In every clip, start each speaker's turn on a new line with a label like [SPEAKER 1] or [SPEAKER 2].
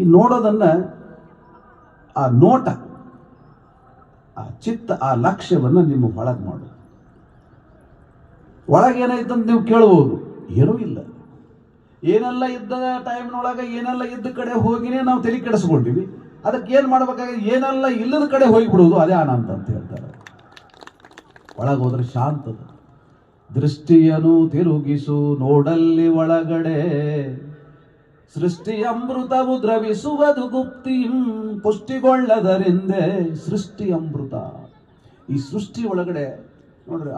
[SPEAKER 1] ಈ ನೋಡೋದನ್ನ ಆ ನೋಟ, ಆ ಚಿತ್ತ, ಆ ಲಕ್ಷ್ಯವನ್ನು ನಿಮ್ಮ ಒಳಗೆ ಮಾಡು. ಒಳಗೇನಾಯ್ತಂತ ನೀವು ಕೇಳಬಹುದು ಏನೂ ಇಲ್ಲ. ಏನೆಲ್ಲ ಇದ್ದ ಟೈಮ್ನೊಳಗೆ ಏನೆಲ್ಲ ಇದ್ದ ಕಡೆ ಹೋಗಿನೇ ನಾವು ತಲೆ ಕೆಡಿಸ್ಕೊಂಡಿವಿ. ಅದಕ್ಕೆ ಏನು ಮಾಡ್ಬೇಕಾಗಿದೆ ಏನೆಲ್ಲ ಇಲ್ಲದ ಕಡೆ ಹೋಗಿಬಿಡೋದು ಅದೇ ಆನಂದ ಅಂತ ಹೇಳ್ತಾರೆ. ಒಳಗೆ ಹೋದ್ರೆ ಶಾಂತದ ದೃಷ್ಟಿಯನು ತಿರುಗಿಸು, ನೋಡಲ್ಲಿ ಒಳಗಡೆ. ಸೃಷ್ಟಿ ಅಮೃತವು ದ್ರವಿಸುವುದು ಗುಪ್ತಿಂ ಪುಷ್ಟಿಗೊಳ್ಳದರಿಂದೇ ಸೃಷ್ಟಿ ಅಮೃತ. ಈ ಸೃಷ್ಟಿ ಒಳಗಡೆ ನೋಡ್ರಿ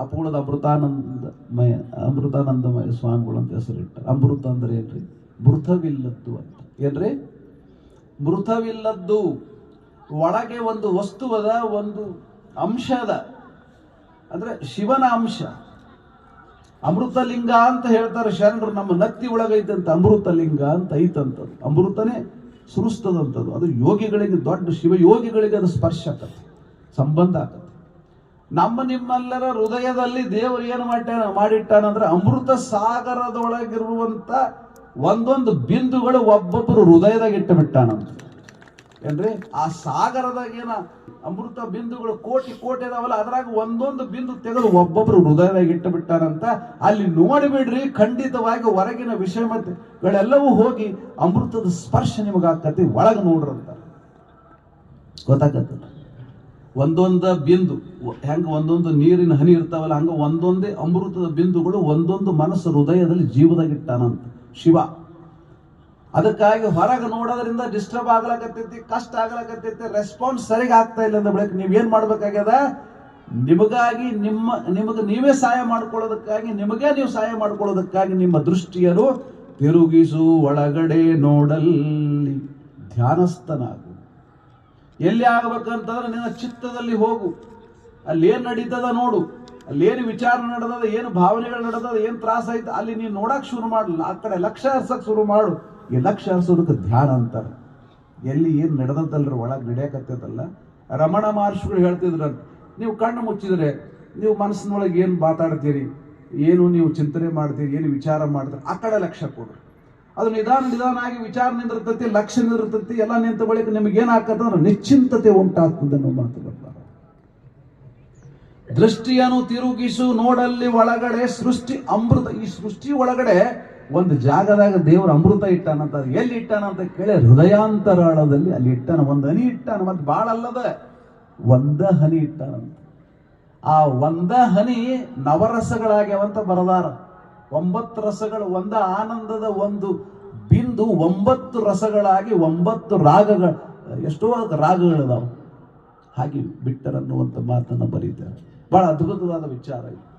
[SPEAKER 1] ಮಯ, ಅಮೃತಾನಂದಮಯ ಅಮೃತಾನಂದಮಯ ಸ್ವಾಮಿಗಳು ಅಂತ ಹೆಸರಿಟ್ಟ ಅಮೃತ ಅಂದ್ರೆ ಏನ್ರಿ? ಮೃತವಿಲ್ಲದ್ದು ಅಂತ. ಏನ್ರಿ? ಮೃತವಿಲ್ಲದ್ದು ಒಳಗೆ ಒಂದು ವಸ್ತುವದ ಒಂದು ಅಂಶದ ಅಂದ್ರೆ ಶಿವನ ಅಂಶ. ಅಮೃತಲಿಂಗ ಅಂತ ಹೇಳ್ತಾರೆ ಶರಣರು, ನಮ್ಮ ನತ್ತಿ ಒಳಗೈತಂತ ಅಮೃತಲಿಂಗ ಅಂತ ಐತಂತದ್ದು. ಅಮೃತನೇ ಸುರಿಸ್ತದಂಥದ್ದು ಅದು ಯೋಗಿಗಳಿಗೆ ದೊಡ್ಡ ಶಿವಯೋಗಿಗಳಿಗೆ ಅದು ಸ್ಪರ್ಶ ಆಗತ್ತೆ ಸಂಬಂಧ ಆಗತ್ತೆ ನಮ್ಮ ನಿಮ್ಮೆಲ್ಲರ ಹೃದಯದಲ್ಲಿ ದೇವರು ಏನು ಮಾಡ್ಯಾನ ಮಾಡಿಟ್ಟಾನಂದ್ರೆ ಅಮೃತ ಸಾಗರದೊಳಗಿರುವಂಥ ಒಂದೊಂದು ಬಿಂದುಗಳು ಒಬ್ಬೊಬ್ಬರು ಹೃದಯದಾಗ ಇಟ್ಟು ಬಿಟ್ಟಾನಂತ ಏನ್ರಿ? ಆ ಸಾಗರದಾಗ ಏನ ಅಮೃತ ಬಿಂದುಗಳು ಕೋಟಿ ಕೋಟಿ ಅದಾವಲ್ಲ, ಅದ್ರಾಗ ಒಂದೊಂದು ಬಿಂದು ತೆಗೆದು ಒಬ್ಬೊಬ್ರು ಹೃದಯದಾಗ ಇಟ್ಟು ಬಿಟ್ಟಾರಂತ ಅಲ್ಲಿ ನೋಡಿಬಿಡ್ರಿ ಖಂಡಿತವಾಗಿ ಹೊರಗಿನ ವಿಷಯಗಳೆಲ್ಲವೂ ಹೋಗಿ ಅಮೃತದ ಸ್ಪರ್ಶ ನಿಮಗಾಕತಿ ಒಳಗೆ ನೋಡ್ರಂತ. ಗೊತ್ತಾಗತ್ತ? ಒಂದೊಂದು ಬಿಂದು, ಹೆಂಗ ಒಂದೊಂದು ನೀರಿನ ಹನಿ ಇರ್ತಾವಲ್ಲ, ಹಂಗ ಒಂದೊಂದೇ ಅಮೃತದ ಬಿಂದುಗಳು ಒಂದೊಂದು ಮನಸ್ಸು ಹೃದಯದಲ್ಲಿ ಜೀವದಾಗಿಟ್ಟಾನಂತ ಶಿವ. ಅದಕ್ಕಾಗಿ ಹೊರಗೆ ನೋಡೋದ್ರಿಂದ ಡಿಸ್ಟರ್ಬ್ ಆಗ್ಲಕತ್ತೈತಿ, ಕಷ್ಟ ಆಗ್ಲಕತ್ತೈತಿ ರೆಸ್ಪಾನ್ಸ್ ಸರಿಯಾಗಿ ಆಗ್ತಾ ಇಲ್ಲ ಅಂದ ಬಳಿಕ ನೀವೇನ್ ಮಾಡ್ಬೇಕಾಗ್ಯದ? ನಿಮಗಾಗಿ ನಿಮ್ಮ, ನಿಮಗೆ ನೀವೇ ಸಹಾಯ ಮಾಡ್ಕೊಳ್ಳೋದಕ್ಕಾಗಿ, ನಿಮಗೆ ನೀವು ಸಹಾಯ ಮಾಡ್ಕೊಳ್ಳೋದಕ್ಕಾಗಿ ನಿಮ್ಮ ದೃಷ್ಟಿಯನ್ನು ತಿರುಗಿಸು ಒಳಗಡೆ ನೋಡಲ್ಲಿ ಧ್ಯಾನಸ್ಥನಾಗು. ಎಲ್ಲಿ ಆಗ್ಬೇಕಂತಂದ್ರೆ ನಿನ್ನ ಚಿತ್ತದಲ್ಲಿ ಹೋಗು. ಅಲ್ಲಿ ಏನ್ ನಡೀತದ ನೋಡು. ಅಲ್ಲಿ ಏನು ವಿಚಾರ ನಡೆದದ, ಏನು ಭಾವನೆಗಳು ನಡೆದದ, ಏನು ತ್ರಾಸ ಐತೆ, ಅಲ್ಲಿ ನೀನು ನೋಡಕ್ ಶುರು ಮಾಡಲ್ಲ ಆ ಕಡೆ ಲಕ್ಷ ಹರ್ಸಕ್ ಶುರು ಮಾಡು. ಈ ಲಕ್ಷ ಹರ್ಸೋದಕ್ಕೆ ಧ್ಯಾನ ಅಂತಾರೆ. ಎಲ್ಲಿ ಏನು ನಡೆದದ್ದಲ್ರಿ ಒಳಗೆ ನಡೆಯಕತ್ತದಲ್ಲ ರಮಣ ಮಹರ್ಷಿಗಳು ಹೇಳ್ತಿದ್ರ ನೀವು ಕಣ್ಣು ಮುಚ್ಚಿದ್ರೆ, ನೀವು ಮನಸ್ಸಿನೊಳಗೆ ಏನು ಮಾತಾಡ್ತೀರಿ, ಏನು ನೀವು ಚಿಂತನೆ ಮಾಡ್ತೀರಿ, ಏನು ವಿಚಾರ ಮಾಡ್ತೀರಿ, ಆ ಕಡೆ ಲಕ್ಷ್ಯ ಕೊಡ್ರಿ. ಅದು ನಿಧಾನ ನಿಧಾನ ಆಗಿ ವಿಚಾರ ನಿಂದಿರ್ತತಿ ಲಕ್ಷ ನಿಂದಿರ್ತತಿ, ಎಲ್ಲ ನಿಂತ ಬಳಿಕ ನಿಮ್ಗೆ ಏನಾಗ್ತದಂದ್ರೆ ನಿಶ್ಚಿಂತತೆ ಉಂಟಾಗ್ತದೆ ಅನ್ನೋ ಮಾತು ಬರ್ತಾರೆ. ದೃಷ್ಟಿಯನ್ನು ತಿರುಗಿಸು, ನೋಡಲ್ಲಿ ಒಳಗಡೆ ಸೃಷ್ಟಿ, ಅಮೃತ, ಈ ಸೃಷ್ಟಿ ಒಳಗಡೆ ಒಂದು ಜಾಗದಾಗ ದೇವರು ಅಮೃತ ಇಟ್ಟಾನಂತ, ಎಲ್ಲಿ ಇಟ್ಟಾನಂತ ಕೇಳಿ ಹೃದಯಾಂತರಾಳದಲ್ಲಿ ಅಲ್ಲಿ ಇಟ್ಟಾನ, ಒಂದು ಹನಿ ಇಟ್ಟಾನ, ಮತ್ತೆ ಭಾಳ ಅಲ್ಲದ ಒಂದ ಹನಿ ಇಟ್ಟಾನಂತ. ಆ ಒಂದ ಹನಿ ನವರಸಗಳಾಗ್ಯಾವಂತ ಬರದಾರ. ಒಂಬತ್ತು ರಸಗಳು, ಒಂದ ಆನಂದದ ಒಂದು ಬಿಂದು, ಒಂಬತ್ತು ರಸಗಳಾಗಿ, ಒಂಬತ್ತು ರಾಗಗಳು, ಎಷ್ಟೋ ರಾಗಗಳಿದಾವೆ. ಹಾಗೆ ಬಿಟ್ಟರನ್ನುವಂಥ ಮಾತನ್ನು ಬರೀತಾರೆ. ಬಹಳ ಅದ್ಭುತವಾದ ವಿಚಾರ ಇದು.